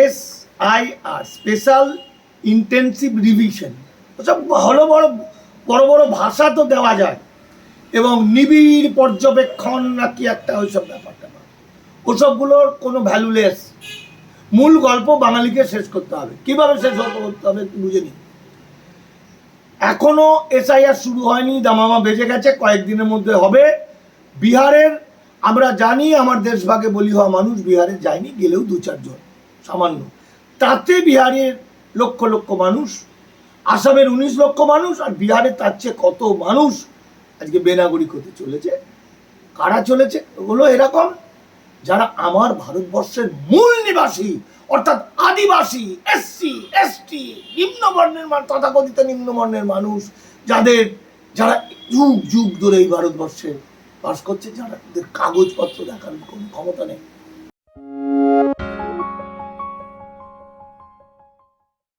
S I R special intensive revision ওসব ভালো বড় বড় বড় ভাষা তো দেওয়া যায়। এবং নিবিড় পর্যবেক্ষণ নাকি একটা ওইসব ব্যাপারটা। ওসবগুলোর কোনো ভ্যালুলেস মূল গল্প বাঙালিকে শেষ করতে হবে। কীভাবে শেষ করতে হবে বুঝে নিন। এখনও এসআইআর শুরু হয়নি, দামামা বেজে গেছে, কয়েকদিনের মধ্যে হবে। বিহারের, আমরা জানি আমার দেশভাগে বলি হওয়া মানুষ বিহারে যায়নি, গেলেও দু চারজন সামান্য। তাতে বিহারের লক্ষ লক্ষ মানুষ, আসামের উনিশ লক্ষ মানুষ, আর বিহারে তার চেয়ে কত মানুষ আজকে বেনাগরিক হতে চলেছে? কারা চলেছে? ওগুলো এরকম যারা আমার ভারতবর্ষের মূল নিবাসী, অর্থাৎ আদিবাসী এসসি এসটি নিম্নবর্ণের মান, তথাকথিত নিম্নবর্ণের মানুষ, যাদের, যারা যুগ যুগ ধরে এই ভারতবর্ষে বাস করছে, যারা কাগজপত্র দেখার কোনো ক্ষমতা নেই।